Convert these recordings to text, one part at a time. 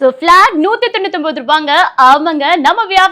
So flat நூற்றி தொண்ணூத்தொம்பது ரூபாங்க. ஆமாங்க நம்ம வியா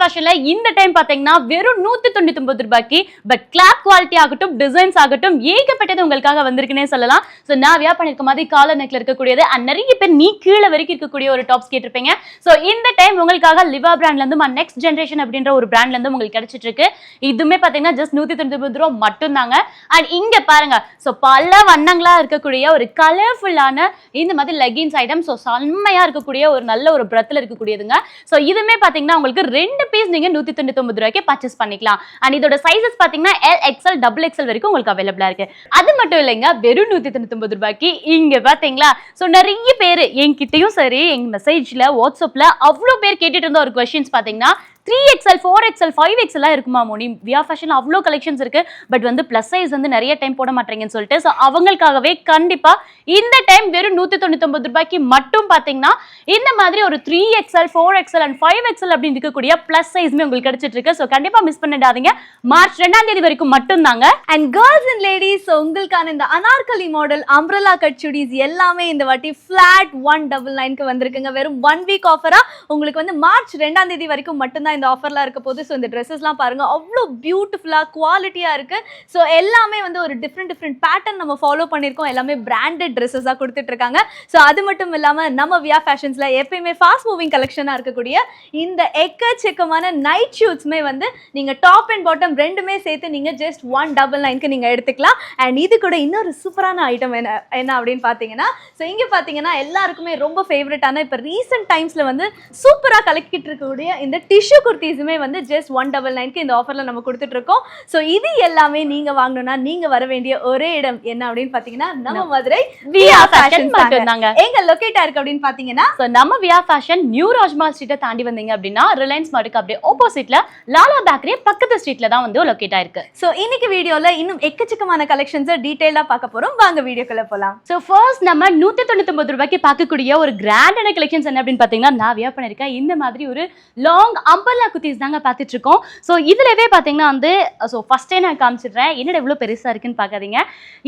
இந்த டைம் பார்த்தீங்கன்னா வெறும் நூற்றி தொண்ணூத்தொம்பது ரூபாய்க்கு பட் கிளாப் குவாலிட்டி ஆகட்டும் டிசைன்ஸ் ஆகட்டும் ஏகப்பட்டது உங்களுக்காக வந்திருக்குன்னே சொல்லலாம். ஸோ நான் வியா பண்ணிருக்க மாதிரி கால நெக்கில் இருக்கக்கூடியது அண்ட் நிறைய பேர் நீ கீழே வரைக்கும் இருக்கக்கூடிய ஒரு டாப்ஸ் கேட்டிருப்பீங்க. ஸோ இந்த டைம் உங்களுக்காக லிவா பிராண்ட்லேருந்து மா நெக்ஸ்ட் ஜென்ரேஷன் அப்படின்ற ஒரு பிராண்ட்லேருந்து உங்களுக்கு கிடைச்சிட்டு இருக்கு. இதுவுமே பார்த்தீங்கன்னா ஜஸ்ட் நூற்றி தொண்ணூத்தி ரூபா மட்டும்தாங்க. அண்ட் இங்கே பாருங்க ஸோ பல வண்ணங்களாக இருக்கக்கூடிய ஒரு கலர்ஃபுல்லான இந்த மாதிரி லெகின்ஸ் ஐட்டம் ஸோ செம்மையாக இருக்கக்கூடிய ஒரு நல்ல ஒரு பிரத்தில் இருக்கக்கூடியதுங்க. ஸோ இதுமே பார்த்தீங்கன்னா உங்களுக்கு ரெண்டு பீஸ் நீங்கள் நூற்றி தொண்ணூத்தொம்பது ரூபாய்க்கு பர்ச்சேஸ் பண்ணிக்கலாம். அண்ட் இதோட சைஸஸ் பார்த்தீங்கன்னா எல் எக்ஸ்எல் டபுள் எக்ஸ்எல் வரைக்கும் உங்களுக்கு அவைலபிளாக இருக்கு. அது மட்டும் இல்லைங்க வெறும் நூற்றி தொண்ணூத்தி ஒன்பது ரூபாய்க்கு இங்கே பார்த்தீங்களா ஸோ நிறைய பேர் என்கிட்டயும் சரி எங்க மெசேஜில் வாட்ஸ்அப்பில் அவ்வளோ பேர் கேட்டுட்டு இருந்த ஒரு கொஷின்ஸ் பார்த்தீங்கன்னா three XL four XL five எக்ஸ்எல்லாம் இருக்குமா மோனி? வியா ஃபேஷன் அவ்வளோ கலெக்ஷன்ஸ் இருக்கு. பட் வந்து ப்ளஸ் சைஸ் வந்து நிறைய டைம் போட மாட்டேங்கன்னு சொல்லிட்டு ஸோ அவங்களுக்காகவே கண்டிப்பா இந்த டைம் வெறும் நூற்றி தொண்ணூத்தொம்பது ரூபாய்க்கு மட்டும் பார்த்தீங்கன்னா இந்த மாதிரி ஒரு three XL four XL and five XL அப்படின்னு இருக்கக்கூடிய ப்ளஸ் சைஸ்மே உங்களுக்கு கிடைச்சிட்டு இருக்கு. ஸோ கண்டிப்பா மிஸ் பண்ணிடாதீங்க. மார்ச் ரெண்டாம் தேதி வரைக்கும் மட்டும்தாங்க. அண்ட் கேர்ள்ஸ் அண்ட் லேடிஸ் உங்களுக்கான இந்த Anarkali model umbrella cut chudis எல்லாமே இந்த வாட்டி ஃபிளாட் ஒன் டபுள் நைனுக்கு வந்திருக்குங்க. வெறும் ஒன் வீக் ஆஃபரா உங்களுக்கு வந்து மார்ச் ரெண்டாம் தேதி வரைக்கும் மட்டும்தான் இந்த ஆஃபர்லாம் இருக்க போது ஸோ இந்த ட்ரெஸ்ஸஸ்லாம் பாருங்க அவ்வளோ பியூட்டிஃபுல்லாக குவாலிட்டியாக இருக்கு. ஸோ எல்லாமே வந்து ஒரு டிஃப்ரெண்ட் டிஃப்ரெண்ட் பேட்டர்ன் நம்ம ஃபாலோ பண்ணியிருக்கோம். எல்லாமே பிராண்டட் ட்ரெஸ்ஸஸாக கொடுத்துட்ருக்காங்க. ஸோ அது மட்டும் இல்லாமல் நம்ம வியா ஃபேஷன்ஸில் எப்பயுமே ஃபாஸ்ட் மூவிங் கலெக்ஷனாக இருக்கக்கூடிய இந்த எக்கச்சக்கமான நைட் ஷூட்ஸுமே வந்து நீங்கள் டாப் அண்ட் பாட்டம் ரெண்டுமே சேர்த்து நீங்கள் ஜஸ்ட் ஒன் டபுள் நைன்க்கு நீங்கள் எடுத்துக்கலாம். அண்ட் இது கூட இன்னொரு சூப்பரான ஐட்டம் என்ன என்ன அப்படின்னு பார்த்தீங்கன்னா ஸோ இங்கே பார்த்தீங்கன்னா எல்லாருக்குமே ரொம்ப ஃபேவரட்டான இப்போ ரீசெண்ட் டைம்ஸில் வந்து சூப்பராக கலக்கிட்டு இருக்கக்கூடிய இந்த டிஷ்யூ குர்த்திஸுமே வந்து ஜஸ்ட் ஒன் டபுள் நைன்க்கு இந்த ஆஃபரில் நம்ம கொடுத்துட்டு இருக்கோம் ஸோ இது எல்லாமே நீங்கள் வாங்கணும்னா நீங்கள் வர வேண்டிய ஒரே இடம் என்ன அப்படின்னு பார்த்தீங்கன்னா நம்ம மதுரை வியா ஃபேஷன் மட்டும்தாங்க எங்க லொக்கேட்டா இருக்கு அப்படின்னு பார்த்தீங்கன்னா ஸோ நம்ம வியா ஃபேஷன் நியூ ராஜ்மால் ஸ்ட்ரீட்டை தாண்டி வந்தீங்க அப்படின்னா ரிலையன்ஸ் மார்ட்டுக்கு அப்படியே ஆப்போசிட்ல லாலா பேக்கரி பக்கத்து ஸ்ட்ரீட்ல தான் வந்து லொக்கேட் ஆயிருக்கு ஸோ இன்னைக்கு வீடியோல இன்னும் எக்கச்சக்கமான கலெக்ஷன்ஸை டீட்டெயிலாக பார்க்க போறோம். வாங்க வீடியோக்குள்ள போலாம். ஸோ ஃபர்ஸ்ட் நம்ம நூற்றி தொண்ணூத்தொம்பது ரூபாய்க்கு பார்க்கக்கூடிய ஒரு கிராண்டான கலெக்ஷன்ஸ் என்ன அப்படின்னு பார்த்தீங்கன்னா நான் வியா பண்ணியிருக்கேன் இந்த மாதிரி ஒரு லாங் கேரளா குத்தீஸ் தாங்க பார்த்துட்டு இருக்கோம் ஸோ இதுலவே பார்த்தீங்கன்னா வந்து ஸோ ஃபர்ஸ்டே நான் காமிச்சிடுறேன். என்னடா எவ்வளோ பெருசாக இருக்குன்னு பார்க்காதீங்க.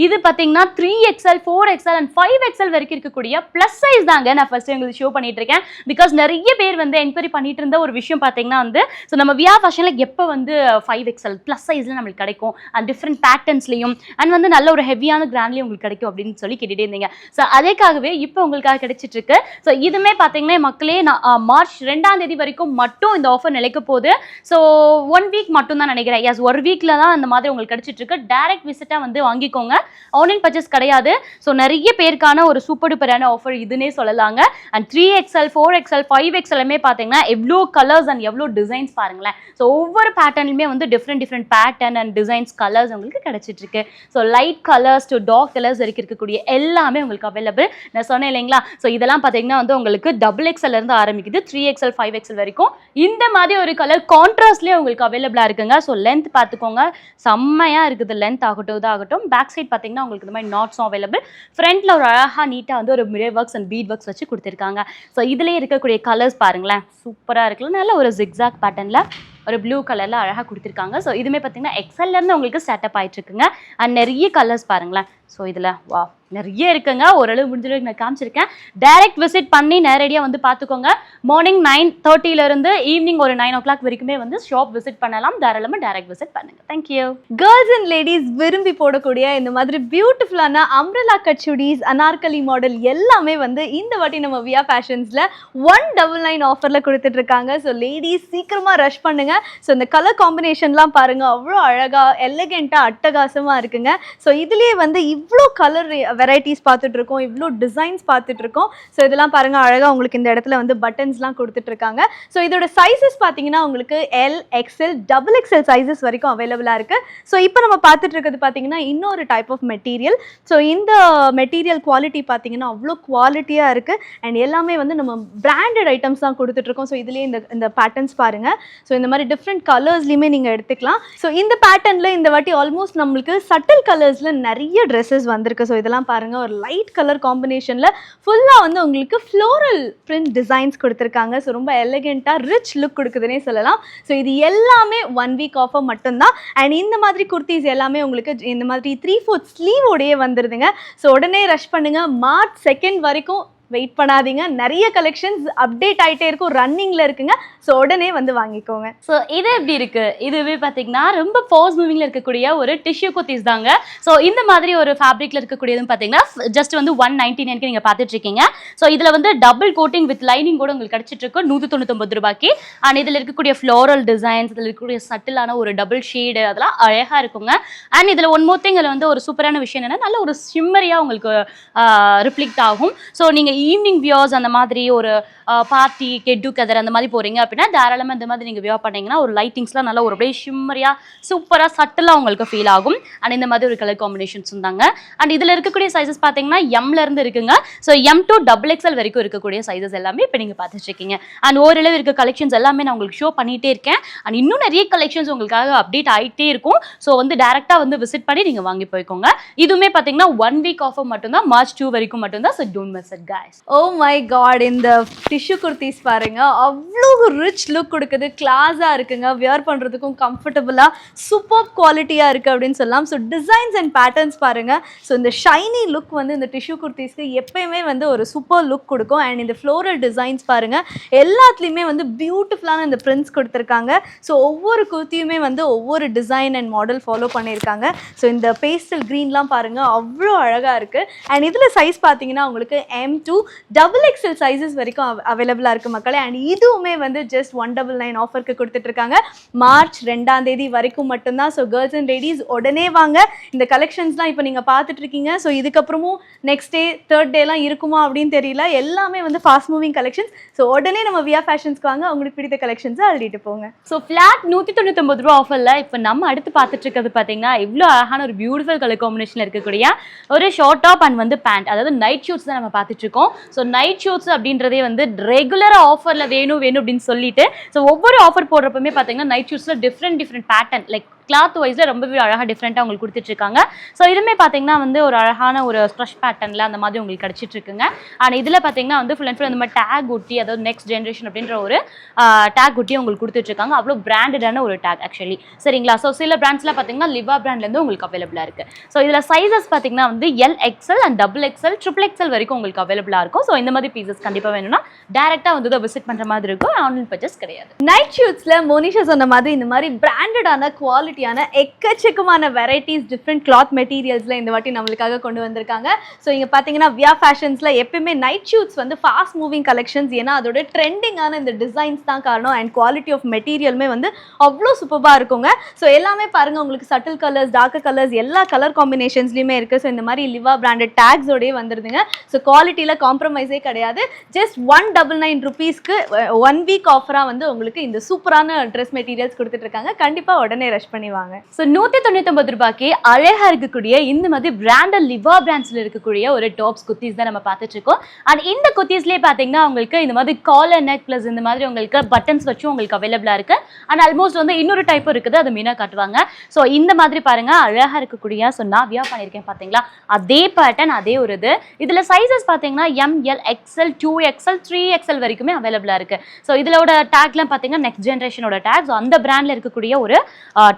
இது பார்த்தீங்கன்னா three XL four XL and five XL வரைக்கும் இருக்கக்கூடிய ப்ளஸ் சைஸ் தாங்க நான் ஃபர்ஸ்ட் உங்களுக்கு ஷோ பண்ணிட்டு இருக்கேன் பிகாஸ் நிறைய பேர் வந்து என்கொயரி பண்ணிட்டு இருந்த ஒரு விஷயம் பார்த்தீங்கன்னா வந்து ஸோ நம்ம வியா ஃபேஷனில் எப்போ வந்து ஃபைவ் எக்ஸ்எல் ப்ளஸ் சைஸில் நம்மளுக்கு கிடைக்கும்? அண்ட் டிஃப்ரெண்ட் பேட்டர்ன்ஸ்லையும் அண்ட் வந்து நல்ல ஒரு ஹெவியான கிராண்ட்லேயும் உங்களுக்கு கிடைக்கும் அப்படின்னு சொல்லி கேட்டுட்டே இருந்தீங்க. ஸோ அதேக்காகவே இப்போ உங்களுக்காக கிடைச்சிட்டு இருக்கு ஸோ இதுமே பார்த்தீங்கன்னா மக்களே நான் மார்ச் ரெண்டாம் தேதி வரைக்கும் மட்டும் இந்த ஆஃபர் நிலைக்க போகுது. ஸோ ஒன் வீக் மட்டும் தான் நினைக்கிறேன். எஸ் ஒரு வீக்கில் தான் அந்த மாதிரி உங்களுக்கு கிடைச்சிட்டு இருக்கு டேரக்ட் விசிட்டாக வந்து வாங்கிக்கோங்க. ஆன்லைன் பர்ச்சேஸ் கிடையாது. ஸோ நிறைய பேருக்கான ஒரு சூப்பர் டூப்பரான ஆஃபர் இதுன்னே சொல்லலாங்க. And three XL four XL five எக்ஸ்எல்லுமே பார்த்தீங்கன்னா எவ்வளோ கலர்ஸ் அண்ட் எவ்வளோ டிசைன்ஸ் பாருங்களேன். ஸோ ஒவ்வொரு பேட்டர்னுமே வந்து different different pattern and designs colours உங்களுக்கு கிடைச்சிட்டு இருக்கு so light colours to dark colours வரைக்கும் இருக்கக்கூடிய எல்லாமே உங்களுக்கு அவைலபிள் நான் சொன்னேன் இல்லைங்களா? ஸோ இதெல்லாம் பார்த்தீங்கன்னா வந்து உங்களுக்கு டபுள் எக்ஸ்எல் இருந்து ஆரம்பிக்குது. த்ரீ எக்ஸ்எல் ஃபைவ் எக்ஸ்எல் வரைக்கும். இந்த மாதிரி ஒரு கலர் கான்ட்ராஸ்ட்லேயே உங்களுக்கு அவைலபிளாக இருக்குங்க. ஸோ லென்த் பார்த்துக்கோங்க. செம்மையாக இருக்குது லென்த் ஆகட்டும் இதாகட்டும். பேக் சைட் பார்த்தீங்கன்னா உங்களுக்கு இந்த மாதிரி நாட்ஸும் அவைலபிள் ஃப்ரண்ட்டில் ஒரு அழகாக நீட்டாக வந்து ஒரு mirror works and bead works வச்சு கொடுத்துருக்காங்க. ஸோ இதுலேயே இருக்கக்கூடிய கலர்ஸ் பாருங்களேன். சூப்பராக இருக்குல்ல நல்ல ஒரு ஜிக்ஸாக் பேட்டர்னில் ஒரு ப்ளூ கலரில் அழகாக கொடுத்துருக்காங்க. ஸோ இதுவுமே பார்த்தீங்கன்னா எக்ஸல்லேருந்து உங்களுக்கு ஸ்டார்ட் ஆயிட்டு இருக்குங்க. அண்ட் நிறைய கலர்ஸ் பாருங்களேன். ஸோ இதில் வா நிறைய இருக்குங்க. ஓரளவு முடிஞ்சளவுக்கு நான் காமிச்சிருக்கேன். டைரக்ட் விசிட் பண்ணி நேரடியாக வந்து பார்த்துக்கோங்க மார்னிங் நைன் தேர்ட்டிலேருந்து ஈவினிங் ஒரு நைன் ஓ கிளாக் வரைக்குமே வந்து ஷாப் விசிட் பண்ணலாம். தாராளமாக டைரக்ட் விசிட் பண்ணுங்க. Thank you girls and ladies விரும்பி போடக்கூடிய இந்த மாதிரி பியூட்டிஃபுல்லான umbrella cut chudis Anarkali model எல்லாமே வந்து இந்த வாட்டி நம்ம வியா ஃபேஷன்ஸில் ஒன் டபுள் நைன் ஆஃபரில் கொடுத்துட்டு இருக்காங்க ஸோ லேடிஸ் சீக்கிரமாக ரஷ் பண்ணுங்க. ஸோ இந்த கலர் காம்பினேஷன்லாம் பாருங்கள் அவ்வளோ அழகாக எலகெண்ட்டாக அட்டகாசமாக இருக்குங்க. ஸோ இதுலேயே வந்து இவ்வளோ கலர் வெரைட்டிஸ் பார்த்துட்டு இருக்கோம் இவ்வளோ டிசைன்ஸ் பார்த்துட்டு இருக்கோம் ஸோ இதெல்லாம் பாருங்க அழகாக உங்களுக்கு இந்த இடத்துல வந்து பட்டன்ஸ்லாம் கொடுத்துட்டு இருக்காங்க ஸோ இதோட சைஸஸ் பார்த்தீங்கன்னா உங்களுக்கு L XL double XL sizes வரைக்கும் அவைலபிளாக இருக்குது ஸோ இப்போ நம்ம பார்த்துட்டு இருக்கிறது பார்த்தீங்கன்னா இன்னொரு டைப் ஆஃப் மெட்டீரியல் ஸோ இந்த மெட்டீரியல் குவாலிட்டி பார்த்தீங்கன்னா அவ்வளோ குவாலிட்டியாக இருக்குது அண்ட் எல்லாமே வந்து நம்ம பிராண்டட் ஐட்டம்ஸ் தான் கொடுத்துட்ருக்கோம் ஸோ இதுலேயே இந்த இந்த பேட்டர்ன்ஸ் பாருங்கள் ஸோ இந்த மாதிரி டிஃப்ரெண்ட் கலர்ஸ்லையுமே நீங்கள் எடுத்துக்கலாம். ஸோ இந்த பேட்டர்னில் இந்த வாட்டி ஆல்மோஸ்ட் நம்மளுக்கு சட்டில் கலர்ஸில் நிறைய ட்ரெஸ்ஸஸ் வந்திருக்கு. ஸோ இதெல்லாம் பாருங்கள் ஒரு லைட் கலர் காம்பினேஷனில் ஃபுல்லாக வந்து உங்களுக்கு ஃப்ளோரல் பிரிண்ட் டிசைன்ஸ் கொடுத்துருக்காங்க. ஸோ ரொம்ப எலகெண்ட்டாக ரிச் லுக் கொடுக்குதுன்னே சொல்லலாம். ஸோ இது எல்லாமே ஒன் வீக் ஆஃபர் மட்டும்தான். அண்ட் இந்த மாதிரி குர்த்திஸ் எல்லாமே உங்களுக்கு இந்த மாதிரி த்ரீ ஃபோர்த் ஸ்லீவோடையே வந்துடுதுங்க ஸோ உடனே ரஷ் பண்ணுங்கள் மார்ச் செகண்ட் வரைக்கும் வெயிட் பண்ணாதீங்க. நிறைய கலெக்ஷன்ஸ் அப்டேட் ஆகிட்டே இருக்கும். ரன்னிங்கில் இருக்குங்க. ஸோ உடனே வந்து வாங்கிக்கோங்க. ஸோ இது எப்படி இருக்குது இதுவே பார்த்தீங்கன்னா ரொம்ப ஃபாஸ்ட் மூவிங்கில் இருக்கக்கூடிய ஒரு டிஷ்யூ குர்த்திஸ் தாங்க. ஸோ இந்த மாதிரி ஒரு ஃபேப்ரிக்ல இருக்கக்கூடியதுன்னு பார்த்தீங்கன்னா ஜஸ்ட் வந்து ஒன் நைன்டி நைன்க்கு நீங்கள் பார்த்துட்ருக்கீங்க ஸோ இதில் வந்து டபுள் கோட்டிங் வித் லைனிங் கூட உங்களுக்கு கிடைச்சிட்டு இருக்கு நூற்றி தொண்ணூத்தொம்பது ரூபாய்க்கு. அண்ட் இதில் இருக்கக்கூடிய ஃப்ளோரல் டிசைன்ஸ் இதில் இருக்கக்கூடிய சட்டிலான ஒரு டபுள் ஷேடு அதெல்லாம் அழகாக இருக்குங்க. அண்ட் இதில் ஒன் மோர் திங் வந்து ஒரு சூப்பரான விஷயம் என்னென்னா நல்ல ஒரு சிம்மரியாக உங்களுக்கு ரிப்ளிக்ட் ஆகும். ஸோ நீங்கள் ஈவினிங் வியர்ஸ் அந்த மாதிரி ஒரு பார்ட்டி கெட்டு கதர் அந்த மாதிரி போகிறீங்க அப்படின்னா தாராளமாக இந்த மாதிரி நீங்கள் வியர் பண்ணீங்கன்னா ஒரு லைட்டிங்ஸ்லாம் நல்லா ஒரு அப்படியே ஷிம்மரியாக சூப்பராக சட்டலாக உங்களுக்கு ஃபீல் ஆகும். அண்ட் இந்த மாதிரி ஒரு கலர் காம்பினேஷன்ஸ் இருந்தாங்க அண்ட் இதில் இருக்கக்கூடிய சைஸஸ் பார்த்தீங்கன்னா எம்லேருந்து இருக்குங்க. So M to double XL வரைக்கும் இருக்கக்கூடிய சைஸஸ் எல்லாமே இப்போ நீங்கள் பார்த்துட்டு இருக்கீங்க அண்ட் ஓரளவு இருக்க கலெக்ஷன்ஸ் எல்லாமே நான் உங்களுக்கு ஷோ பண்ணிகிட்டே இருக்கேன். அண்ட் இன்னும் நிறைய கலெக்ஷன்ஸ் உங்களுக்காக அப்டேட் ஆகிட்டே இருக்கும். ஸோ வந்து டேரெக்டாக வந்து விசிட் பண்ணி நீங்கள் வாங்கி போய்க்கோங்க. இதுவுமே பார்த்தீங்கன்னா ஒன் வீக் ஆஃபர் மட்டும்தான் மார்ச் டூ வரைக்கும் மட்டும்தான். So don't miss it guys oh my God இந்த டிஷ்யூ குர்த்திஸ் பாருங்க. அவ்வளோ ரிச் லுக் கொடுக்குது. கிளாஸாக இருக்குங்க. வியர் பண்ணுறதுக்கும் கம்ஃபர்டபுளாக சூப்பர் குவாலிட்டியாக இருக்குது அப்படின்னு சொல்லலாம். ஸோ டிசைன்ஸ் அண்ட் பேட்டர்ன்ஸ் பாருங்க. ஸோ இந்த ஷைனி லுக் வந்து இந்த டிஷ்யூ குர்த்திஸ்க்கு எப்பயுமே வந்து ஒரு சூப்பர் லுக் கொடுக்கும். அண்ட் இந்த ஃப்ளோரல் டிசைன்ஸ் பாருங்க. எல்லாத்துலேயுமே வந்து பியூட்டிஃபுல்லான இந்த பிரிண்ட்ஸ் கொடுத்துருக்காங்க. ஸோ ஒவ்வொரு குர்த்தியுமே வந்து ஒவ்வொரு டிசைன் அண்ட் மாடல் ஃபாலோ பண்ணியிருக்காங்க. ஸோ இந்த பேஸ்டல் க்ரீன்லாம் பாருங்கள் அவ்வளோ அழகாக இருக்குது அண்ட் இதில் சைஸ் பார்த்தீங்கன்னா உங்களுக்கு M to double XL sizes வரைக்கும் அவைலபிளாக இருக்குது மக்களே. அண்ட் இதுவுமே வந்து ஜஸ்ட் ஒன் டபுள் நைன் ஆஃபருக்கு கொடுத்துட்ருக்காங்க. மார்ச் ரெண்டாம் தேதி வரைக்கும் மட்டும்தான். ஸோ கேர்ள்ஸ் அண்ட் லேடிஸ் உடனே வாங்க. இந்த கலெக்ஷன்ஸ்லாம் இப்போ நீங்கள் பார்த்துட்டு இருக்கீங்க ஸோ இதுக்கப்புறமும் நெக்ஸ்ட் டே தேர்ட் டேலாம் இருக்குமா அப்படின்னு தெரியல. எல்லாமே வந்து ஃபாஸ்ட் மூவிங் கலெக்ஷன்ஸ் ஸோ உடனே நம்ம வியா ஃபேஷன்ஸ்க்கு வாங்க. உங்களுக்கு பிடித்த கலெக்ஷன்ஸை அள்ளிட்டு போங்க. ஸோ ஃப்ளாட் நூற்றி தொண்ணூத்தொம்பது ரூபா ஆஃபரில் இப்போ நம்ம அடுத்து பார்த்துட்டு இருக்கிறது பார்த்தீங்கன்னா இவ்வளோ அழகான ஒரு பியூட்டிஃபுல் கலர் காம்பினேஷனில் இருக்கக்கூடிய ஒரு ஷார்ட் டாப் அண்ட் வந்து பேண்ட் அதாவது நைட் ஷூட்ஸ் தான் நம்ம பார்த்துட்டு இருக்கோம் ஸோ நைட் ஷூட்ஸ் அப்படின்றதே வந்து ரெகுலராக ஆஃபரில் வேணும் வேணும் அப்படின்னு சொல்லிட்டு ஸோ ஒவ்வொரு ஆஃபர் போடுறப்பமே பார்த்தீங்கன்னா night ஷூட்ஸில் different different pattern like cloth வைஸில் ரொம்பவே அழகாக டிஃப்ரெண்ட்டாக உங்களுக்கு கொடுத்துட்ருக்காங்க. ஸோ இதுவுமே பார்த்தீங்கன்னா வந்து ஒரு அழகான ஒரு ஸ்ட்ரெஷ் பேட்டர்னில் அந்த மாதிரி உங்களுக்கு கிடச்சிட்டு இருக்குங்க ஆனால் இதில் பார்த்தீங்கன்னா வந்து ஃபுல் அண்ட் ஃபுல் அந்த மாதிரி டேக் ஒட்டி அதாவது நெக்ஸ்ட் ஜென்ரேஷன் அப்படின்ற ஒரு டேக் ஒட்டி உங்களுக்கு கொடுத்துட்ருக்காங்க. அவ்வளோ பிராண்டடான ஒரு டேக் ஆக்சுவலி சரிங்களா? ஸோ சில பிராண்ட்ஸில் பார்த்தீங்கன்னா லிவா பிராண்ட்லேருந்து உங்களுக்கு அவைலபிளாக இருக்குது ஸோ இதில் சைஸஸ் பார்த்தீங்கன்னா வந்து L XL and double XL triple XL வரைக்கும் உங்களுக்கு அவைலபிளாக இருக்கும். ஸோ இந்த மாதிரி பீசஸ் கண்டிப்பாக வேணும்னா டேரெக்டாக வந்து இதை விசிட் பண்ணுற மாதிரி இருக்கும். ஆன்லைன் பர்ச்சேஸ் கிடையாது. நைட் ஷூட்ஸில் மோனிஷா சொன்ன மாதிரி இந்த மாதிரி பிராண்டடான குவாலிட்டி குவாலிட்டியான எக்கச்சக்கமான வெரைட்டிஸ் டிஃப்ரெண்ட் கிளாத் மெட்டீரியல்ஸில் இந்த வாட்டி நம்மளுக்காக கொண்டு வந்திருக்காங்க. ஸோ இங்கே பார்த்தீங்கன்னா வியா ஃபேஷன்ஸில் எப்பயுமே நைட் ஷூட்ஸ் வந்து ஃபாஸ்ட் மூவிங் கலெக்ஷன்ஸ் ஏன்னா அதோட ட்ரெண்டிங்கான இந்த டிசைன்ஸ் தான் காரணம். அண்ட் குவாலிட்டி ஆஃப் மெட்டீரியலுமே வந்து அவ்வளோ சூப்பராக இருக்குங்க. ஸோ எல்லாமே பாருங்கள் உங்களுக்கு சட்டில் கலர்ஸ் டார்க் கலர்ஸ் எல்லா கலர் காம்பினேஷன்ஸ்லையுமே இருக்குது ஸோ இந்த மாதிரி லிவா பிராண்டட் டேக்ஸோடய வந்துருதுங்க. ஸோ குவாலிட்டியில் காம்ப்ரமைஸே கிடையாது. ஜஸ்ட் ஒன் டபுள் நைன் ருபீஸ்க்கு ஒன் வீக் ஆஃபராக வந்து உங்களுக்கு இந்த சூப்பரான ட்ரெஸ் மெட்டீரியல்ஸ் கொடுத்துட்ருக்காங்க கண்டிப்பாக உடனே ரஷ் பண்ணி வாங்க. ஸோ நூற்றி தொண்ணூத்தொம்பது ரூபாய்க்கு அழகாக இருக்கக்கூடிய இந்த மாதிரி பிராண்டட் லிவா பிராண்ட்ஸில் இருக்கக்கூடிய ஒரு டாப்ஸ் குர்த்திஸ் தான் நம்ம பார்த்துட்டு இருக்கோம் அண்ட் இந்த குர்த்திஸ்லேயே பார்த்தீங்கன்னா உங்களுக்கு இந்த மாதிரி காலர் நெக் ப்ளஸ் இந்த மாதிரி உங்களுக்கு பட்டன்ஸ் வச்சும் உங்களுக்கு அவைலபிளாக இருக்குது அண்ட் ஆல்மோஸ்ட் வந்து இன்னொரு டைப் இருக்குது அது மீனாக காட்டுவாங்க. ஸோ இந்த மாதிரி பாருங்க அழகாக இருக்கக்கூடிய ஸோ நான் வியா பண்ணியிருக்கேன் பார்த்தீங்களா? அதே பேட்டர்ன் அதே ஒரு இது. இதில் சைஸஸ் பார்த்தீங்கன்னா M L XL two XL three XL வரைக்குமே அவைலபிளாக இருக்குது ஸோ இதோட டேக்லாம் பார்த்தீங்கன்னா நெக்ஸ்ட் ஜென்ரேஷனோட டேக் ஸோ அந்த பிராண்டில் இருக்கக்கூடிய ஒரு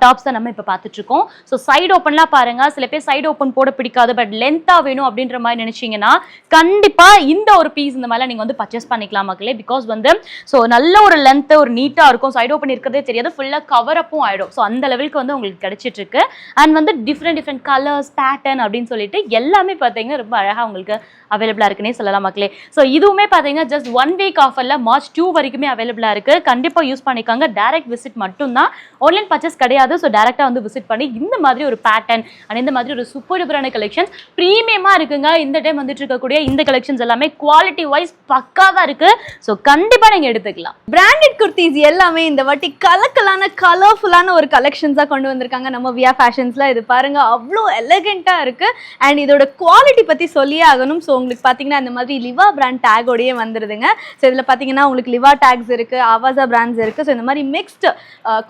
டாப் டாப்ஸ் தான் நம்ம இப்போ பார்த்துட்டு இருக்கோம் ஸோ சைடு ஓப்பன்லாம் பாருங்க. சில பேர் சைடு ஓப்பன் போட பிடிக்காது பட் லென்த்தாக வேணும் அப்படின்ற மாதிரி நினைச்சீங்கன்னா கண்டிப்பாக இந்த ஒரு பீஸ் இந்த மாதிரிலாம் நீங்கள் வந்து பர்ச்சேஸ் பண்ணிக்கலாம் மக்களே. பிகாஸ் வந்து ஸோ நல்ல ஒரு லென்த்து ஒரு நீட்டாக இருக்கும். சைடு ஓப்பன் இருக்கிறதே தெரியாது. ஃபுல்லாக கவர் அப்பும் ஆகிடும் ஸோ அந்த லெவலுக்கு வந்து உங்களுக்கு கிடைச்சிட்டு இருக்கு அண்ட் வந்து டிஃப்ரெண்ட் டிஃப்ரெண்ட் கலர்ஸ் பேட்டர்ன் அப்படின்னு சொல்லிட்டு எல்லாமே பார்த்தீங்கன்னா ரொம்ப அழகாக உங்களுக்கு அவைலபிளாக இருக்குன்னே சொல்லலாம் மக்களே. ஸோ இதுவுமே பார்த்தீங்கன்னா ஜஸ்ட் ஒன் வீக் ஆஃபரில் மார்ச் டூ வரைக்குமே அவைலபிளாக இருக்குது கண்டிப்பாக யூஸ் பண்ணிக்காங்க. டேரக்ட் விசிட் மட்டும்தான். ஆன்லைன் பர்ச்சேஸ் கிடையாது. ஸோ டேரெக்டாக வந்து விசிட் பண்ணி இந்த மாதிரி ஒரு பேட்டர்ன் அண்ட் இந்த மாதிரி ஒரு சூப்பர் டூப்பரான கலெக்ஷன்ஸ் ப்ரீமியமாக இருக்குங்க. இந்த டைம் வந்துட்டு இருக்கக்கூடிய இந்த கலெக்ஷன்ஸ் எல்லாமே குவாலிட்டி வைஸ் பக்காவாக இருக்குது ஸோ கண்டிப்பாக நீங்கள் எடுத்துக்கலாம். பிராண்டட் குர்த்திஸ் எல்லாமே இந்த வாட்டி கலக்கலான கலர்ஃபுல்லான ஒரு கலெக்ஷன்ஸாக கொண்டு வந்திருக்காங்க நம்ம வியா ஃபேஷன்ஸில் இது பாருங்கள் அவ்வளோ எலகெண்ட்டாக இருக்குது அண்ட் இதோட குவாலிட்டி பற்றி சொல்லியே ஆகணும். ஸோ உங்களுக்கு பார்த்தீங்கன்னா இந்த மாதிரி லிவா பிராண்ட் டேகோடையே வந்துடுதுங்க ஸோ இதில் பார்த்தீங்கன்னா உங்களுக்கு லிவா டேக்ஸ் இருக்குது ஆவாசா பிராண்ட்ஸ் இருக்குது ஸோ இந்த மாதிரி மிக்ஸ்டு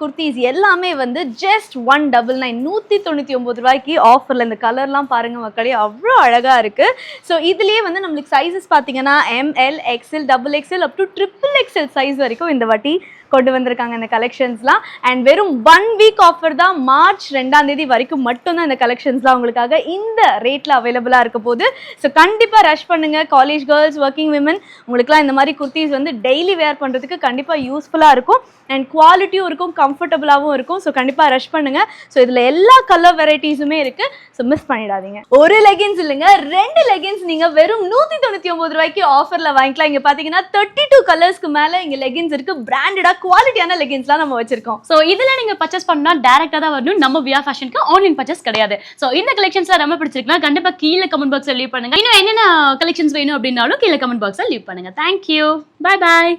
குர்த்திஸ் எல்லாமே வந்து ஜஸ்ட் ஒன் டபுள் நைன் நூற்றி தொண்ணூற்றி ஒம்பது ரூபாய்க்கு ஆஃபரில் இந்த கலர்லாம் பாருங்கள் மக்களே அவ்வளோ அழகாக இருக்குது ஸோ இதுலேயே வந்து நம்மளுக்கு சைஸஸ் பார்த்தீங்கன்னா M L XL double XL up to triple XL size வரைக்கும் இந்த வாட்டி கொண்டு வந்திருக்காங்க இந்த கலெக்ஷன்ஸ்லாம் அண்ட் வெறும் ஒன் வீக் ஆஃபர் தான் மார்ச் ரெண்டாம் தேதி வரைக்கும் மட்டும்தான் இந்த கலெக்ஷன்ஸ்லாம் உங்களுக்காக இந்த ரேட்டில் அவைலபிளாக இருக்க போது ஸோ கண்டிப்பாக ரஷ் பண்ணுங்க. காலேஜ் கேர்ள்ஸ் ஒர்க்கிங் விமன் உங்களுக்குலாம் இந்த மாதிரி குர்த்திஸ் வந்து டெய்லி வேர் பண்ணுறதுக்கு கண்டிப்பாக யூஸ்ஃபுல்லாக இருக்கும். அண்ட் குவாலிட்டியும் இருக்கும் கம்ஃபர்டபுளாகவும் இருக்கும். ஸோ கண்டிப்பாக ரஷ் பண்ணுங்க. ஸோ இதில் எல்லா கலர் வெரைட்டிஸுமே இருக்கு. ஸோ மிஸ் பண்ணிடாதீங்க. ஒரு லெகின்ஸ் இல்லைங்க ரெண்டு லெகின்ஸ் நீங்கள் வெறும் நூற்றி தொண்ணூற்றி ஒம்பது ரூபாய்க்கு ஆஃபரில் வாங்கிக்கலாம். இங்கே பார்த்தீங்கன்னா தேர்ட்டி டூ கலர்ஸ்க்கு மேலே இங்கே லெகின்ஸ் இருக்குது பிராண்டடாக குவாலிட்டியான லெகின்ஸ்லாம் நம்ம வச்சிருக்கோம். ஸோ இதில் நீங்கள் பர்ச்சேஸ் பண்ணால் டேரெக்டாக தான் வரணும். நம்ம வியா ஃபேஷனுக்கு ஆன்லைன் பர்ச்சேஸ் கிடையாது. ஸோ இந்த கலெக்ஷன்ஸ்ல ரொம்ப பிடிச்சிருக்குன்னா கண்டிப்பாக கீழே கமெண்ட் பாக்ஸில் லீவ் பண்ணுங்க. இன்னும் என்னென்ன கலெக்ஷன்ஸ் வேணும் அப்படின்னாலும் கீழே கமெண்ட் பாக்ஸில் லீவ் பண்ணுங்க. Thank you bye bye